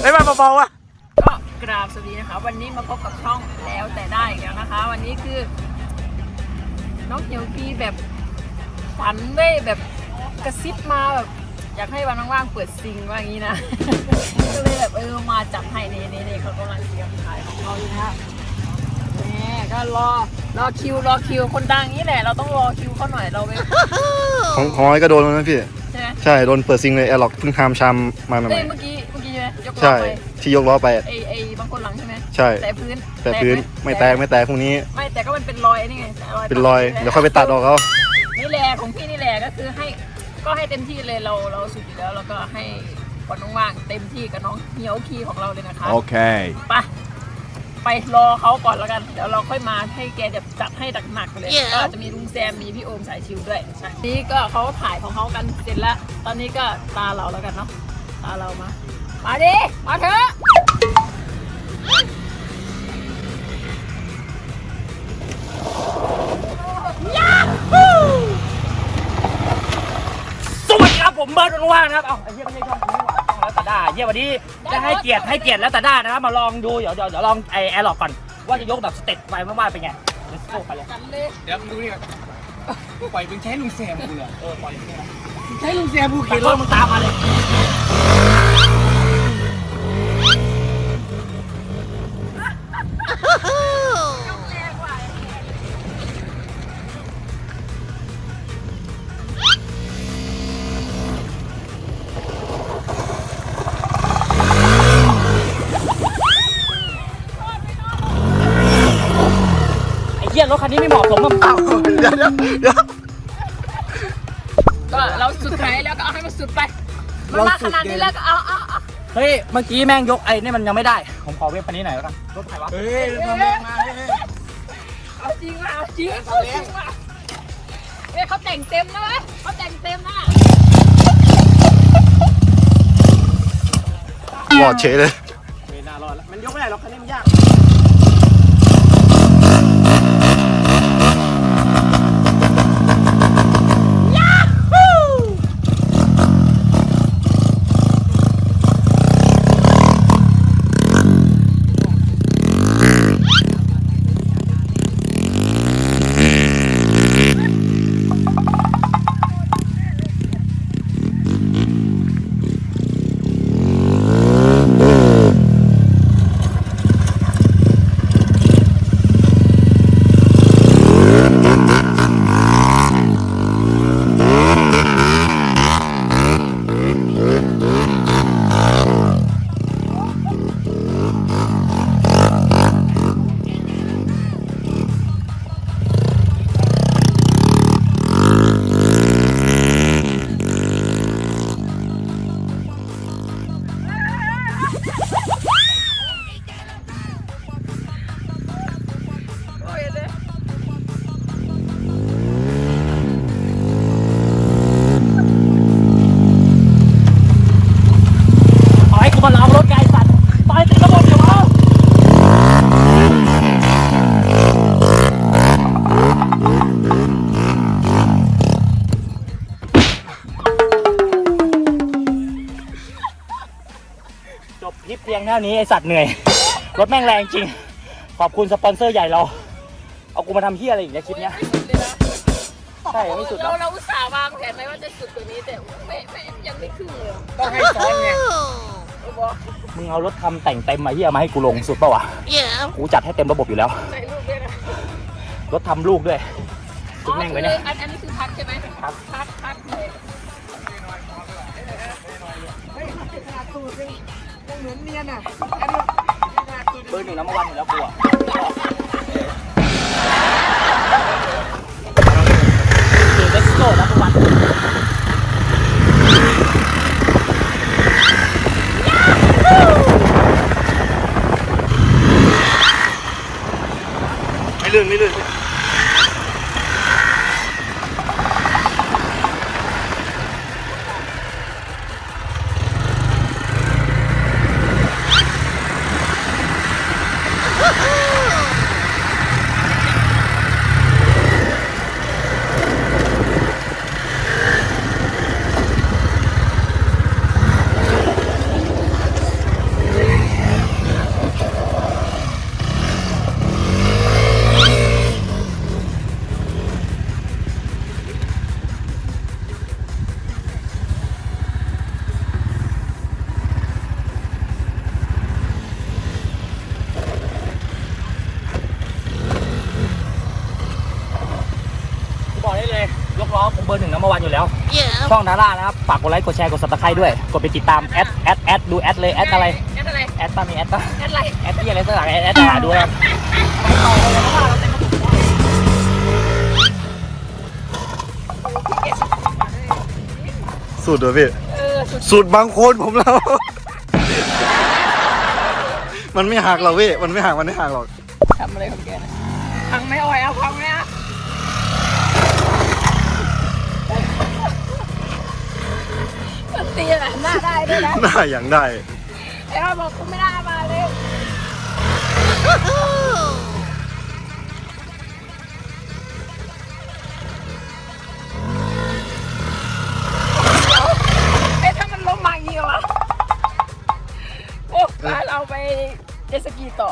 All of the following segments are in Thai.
ไม่มาเบาๆอะก็กราบสวัสดีนะคะวันนี้มาพบกับช่องแล้วแต่ได้อีกแล้วนะคะ วันนี้คือ น้องเหียวพีแบบฝันได้แบบกระซิบมาแบบ อยากให้วันว่างๆเปิดซิงว่าอย่างนี้นะ ก็เลยแบบเออมาจับให้นี่นี่นี่เขากำลังเตรียมถ่ายของเขาอยู่นะครับแม่ก็รอรอคิวรอคิวคนดังนี้แหละ เราต้องรอคิวเขาหน่อยเราไปของของน้อยก็โดนแล้วนะพี่ใช่ไหมใช่โดนเปิดซิงเลยแอร์ล็อกเพิ่งทำชามมาใหเอ้ม่ยเมื่อกี้เมื่อกี้ใช่ไหมยกๆล้อใช่ไปที่ยกล้อไปอะไอไอบางคนหลังใช่ไหมใช่ แต่พื้นแต่พื้นหไม่แตกไม่แตกพวกนี้ไม่แต่ก็มันเป็นรอยนี่ไงเป็นรอยเดี๋ยวค่อยไปตัดออกเขานี่แหละของพี่นี่แหละก็คือให้ก็ให้เต็มที่เลยเราเราสุดอยู่แล้วแล้วก็ให้วันว่างๆเต็มที่กับน้องเหียวคีของเราเลยนะคะ Okay. ไป ไปรอเขาก่อนแล้วกันเดี๋ยวเราค่อยมาให้แกแบบจัดให้หนักๆไปเลยก็จะมีลุงแซมมีพี่โอมสายชิวด้วยใช่นี่ก็เขาถ่ายของเขากันเสร็จแล้ว ตอนนี้ก็ตาเราแล้วกันเนาะตาเรามามาดิมาเถอะสวัสดีครับผมเบิร์ดว่างๆนะครับเอ้าไอ้เหี้ยไม่ใช่ช่อง นี้หว่าช่องแล้วแต่ได้เหี้ยวันนี้จะให้เกียรติให้เกียรติแล้วแต่ได้นะครับมาลองดูเดี๋ยวเดี๋ยวเดี๋ยวลองไอแอร์ล็อกก่อนว่าจะยกแบบสเต็ปไปมากๆเป็นไง Let's go ไปเลยกันเลยเดี๋ยวมึงดูนี่ก่อนปล่อยมึงใช้ลุงแซมกูเหรอเออปล่อยอย่างนี้นะใช้ลุงแซมกูขี่ขี่รรถถมึงตามมาเลย รถคันนี้ไม่เหมาะสมกับอ้าวเดี๋ยวเดี๋ยวเดี๋ยว ก็เราสุดท้ายแล้วก็เอาให้มันสุดไปมันมาขนาดนี้แล้วก็เอาเอาเอาเฮ้ย เมื่อกี้แม่งยกไอ้นี่มันยังไม่ได้ ผมขอเว็บคันนี้หน่อยแล้วกัน รถใครวะ เฮ้ยทำแรงมาเฮ้ย เอาจริงว่ะเอาจริงเอาจริงว่ะเฮ้ยเขาแต่งเต็มนะเว้ยเขาแต่งเต็มนะหลอดเฉยเลย ไม่น่ารอดแล้วมันยกไม่ได้หรอกคันนี้มันยาก จบคลิปเพียงเท่านี้ไอสัตว์เหนื่อย รถแม่งแรงจริง ขอบคุณสปอนเซอร์ใหญ่เรา เอากูมาทำเฮียอะไรอีกในยคลิปเนี้ยไม่สุดเลยนะใช่ไม่สุดหรเราอกเราอุตส่าห์วางแผนไว้ว่าจะสุดกว่านี้แต่ไม่ไม่ยังไม่ครึ่งเลยต้องให้ซ้อนไงเออบอกมึงเอารถทำแต่งเต็มมาเฮียมาให้กูลงสุดปะวะกูจัดให้เต็มระบบอยู่แล้ว ใส่รูปด้วยนะรถทำลูกด้วยจุดแม่งไปเนี่ย อันอันนี้คือพักใช่ไหมพักพักพักเลย เหมือนเนียนอะเบอร์หนึ่งแล้วเมื่อวันอยู่แล้วกลัวคือเล็กโก้แล้วเมื่อวันะ อวานอยู่แล้ว ช่องดารานะครับ ฝากกดไลค์ กดแชร์ กดซับสไครต์ด้วย กดไปติดตามแอดแอดแอดดูแอดเลยแอดอะไร แอดอะไร แอดป้ามีแอดป้าแอดอะไร แอดที่อะไรสักอย่างแอดหาดูนะครับสูตรเด้อพี่เออสุดสูตรบางคนผมแล้ว มันไม่หักหรอกพี่ มันไม่หัก มันไม่หักหรอกทำอะไรของแกนะพังไหม่อ่อยเอาพังไหมอะมัน ตีแบบหน้าได้ด้วยนะหน้าอย่างได้ไอ้เราบอกกูไม่ได้มาเลยเอ๊ะถ้ามันล้มมาอย่างนี้วะโอ้พาเราไปเจตสกีต่อ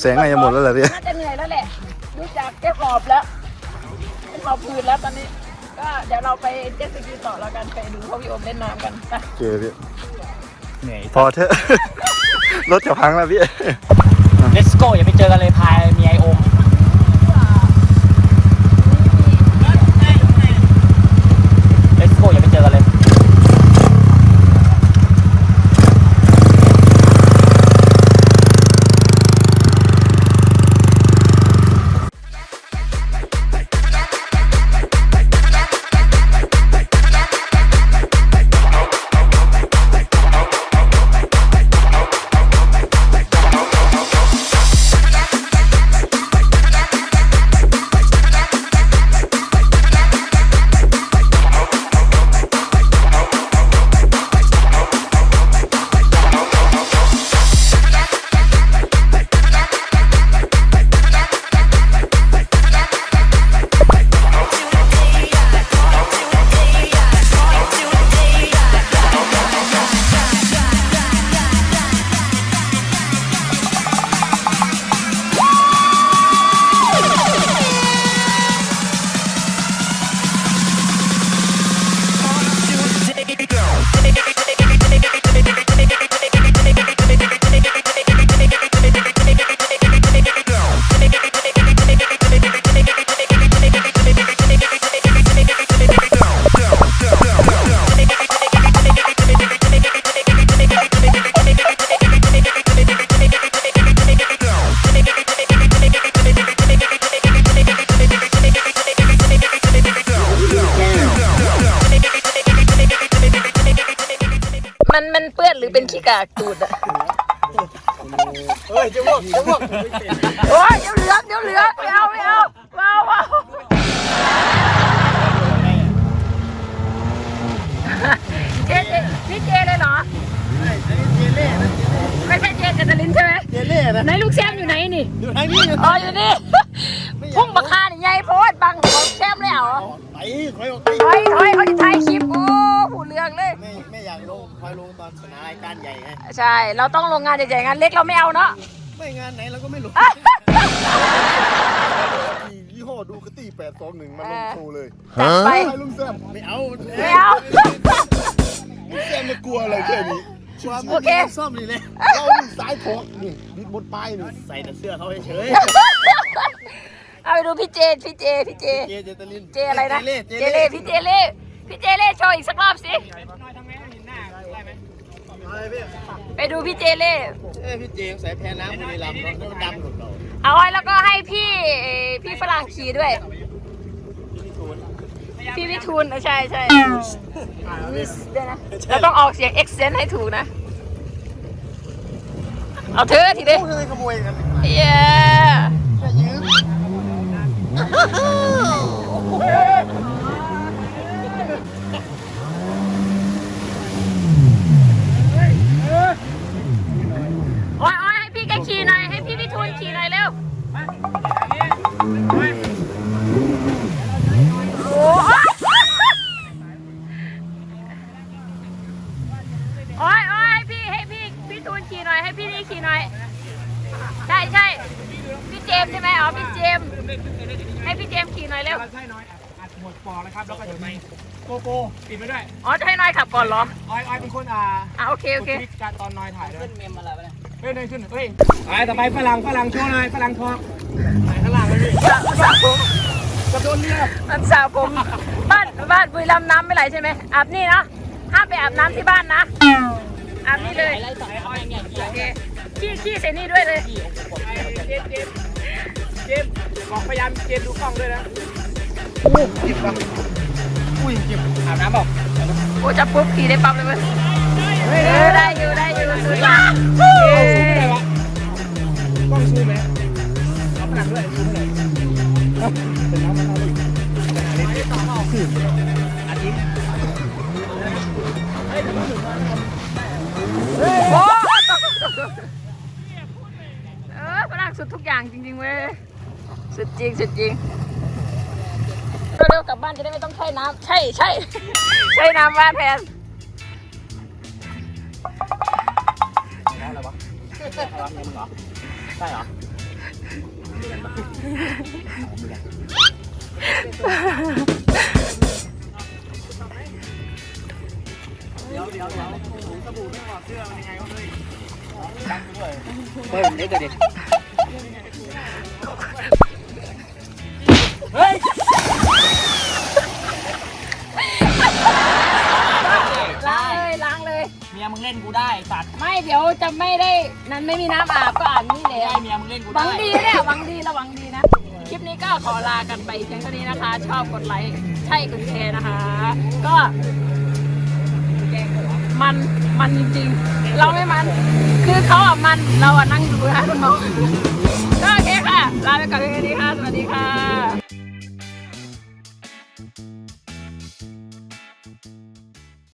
แสงไงจะหมดแล้วเหรอพี่น่าจะเหนื่อยแล้วแหละดูจากแก้หอบแล้วเป็นหอบพื้นแล้วตอนนี้ ก็เดี๋ยวเราไปเจ็ตสกีต่อแล้วกันไปดูพ่อพี่โอมเล่นน้ำกันไปโอเคพี่เหนื่อย พอเถอะ รถจะพังแล้วพี่ Let's go อย่าไปเจอกันเลยพายมีไอโอม กากตูดอะเฮ้ยจะวกจะวกโอ้ยเดี๋ยวเหลือเดี๋ยวเหลือไม่เอาไม่เอาว้าวว้าเจเจนี่เจเลยเหรอไม่ใช่เจเจตลินใช่ไหมเจเล่นะไหนลูกแซมอยู่ไหนนี่อยู่ทางนี้อยู่อ๋ออยู่นี่พุ่งบักคานี่ไงโพส์บังของแซมเลยเหรอไปคอยออกไปถอยถอยเขาจะถ่ายคลิปโอ้หูเรืองเลย ไม่ไม่อยากลงคอยลงตอนสนามรายการใหญ่ไงใช่ เราต้องลงงานใหญ่ๆงานเล็กเราไม่เอาเนาะ ไม่งานไหนเราก็ไม่รู้ยี่ห้อดูกตี้แปดสองหนึ่งมาลงโชว์เลยจัดไปไปลุงแซมไม่เอาไม่เอาลุงแซมไม่กลัวอะไรแค่นี้ความโอเคซ่อมนี่เลยเรานี่สายถกนี่บิดบนปลายนี่ใส่แต่เสื้อเขาเฉยเอาไปดูพี่เจ พี่เจ พี่เจ เจเจตลิน เจอะไรนะเล่เจเล่ พี่เจเล่ พี่เจเล่โชว์อีกสักรอบสิ อะไรพี่ไปดูพี่เจเล่ เอ้ยพี่เจงใส่แพ้น้ำบุรีรัมย์เนาะแล้วดำหลุดเราเอาไว้แล้วก็ให้พี่พี่ฝรั่งขี่ด้วย พี่วิทูลเออใช่ใช่มิสด้วยนะเราต้องออกเสียง accent ให้ถูกนะ เอาเธอะทีเดียวพูดอะไรขโมยกันเย้แค่ยืม โอ้ยโอ้ยให้พี่แก ขี่หน่อยให้พี่วิทูลขี่หน่อยเร็วโอ้ยโอ้ยโอ้ยให้พี่ให้พี่พี่ทูนขี่หน่อยให้พี่นี่ขี่หน่อย ใช่ใช่พี่เจมส์ใช่ไหมอ๋อพี่เจมส์ให้พี่เจมส์ขี่หน่อยเร็วใช่น้อยอัดหมดปอนะครับแล้วก็จะมีโกโก้ปิดไปด้วยอ๋อจะให้น้อยขับก่อนเหรอออยออยเป็นคนอ่าอะโอเคโอเคกดคลิกการตอนน้อยถ่ายด้วยขึ้นเมมอะไรไปเนี่ย เฮ้ยเดินขึ้นเฮ้ยไปต่อไปฝรั่งฝรั่งโชว์หน่อยฝรั่งทองไปข้างล่างเลยพี่กับโดนเมียมันสาวผมบ้านบ้านบุรีรัมย์น้ำไม่ไหลใช่ไหมอาบนี่นะห้ามไปอาบน้ำที่บ้านนะอาบนี่เลยโอเคขี้ขี้ใส่นี่ด้วยเลยเจมเจมเจมบอกพยายามเจมดูกล้องด้วยนะอุ้ยเจ็บอาบน้ำบอกโอ้จะปุ๊บขี่ได้ปั๊บเลยเว้ยเออได้อยู่ได้อยู่สุดยอด กล้องซูมไหมเอาผนังด้วยซูมเลยเป็นน้ำมันเอาไปอาทิตย์โอ้เออฝรั่งสุดทุกอย่างจริงๆเว้ย สุดจริงสุดจริงเร็วๆกลับบ้านจะได้ไม่ต้องใช้น้ำใช่ใช่ใช้น้ำบ้านแทน รวะเมียมึงเหรอใช่เหรอเฮ้ยเด็กเด็กเฮ้ยล้างเลยล้างเลย เมียมึงเล่นกูได้สัตว์ ไม่เดี๋ยวจะไม่ได้นั้นไม่มีน้ำอาบก็อาบนี่เลยได้เมียมึงเล่นกูหวัได้งดีเนี่ยหวังดีระวังดีนะ คลิปนี้ก็ขอลากันไปเพียงเท่านี้นะคะ ชอบกดไลค์ใช่กดแชร์นะคะ ก็มันมันจริงๆ เราไม่มัน คือเขาอะมันเราอะนั่งดูนะคุณหมอก็โอเคค่ะ ลาไปก่อนเพียงเท่านี้ค่ะ สวัสดีค่ะ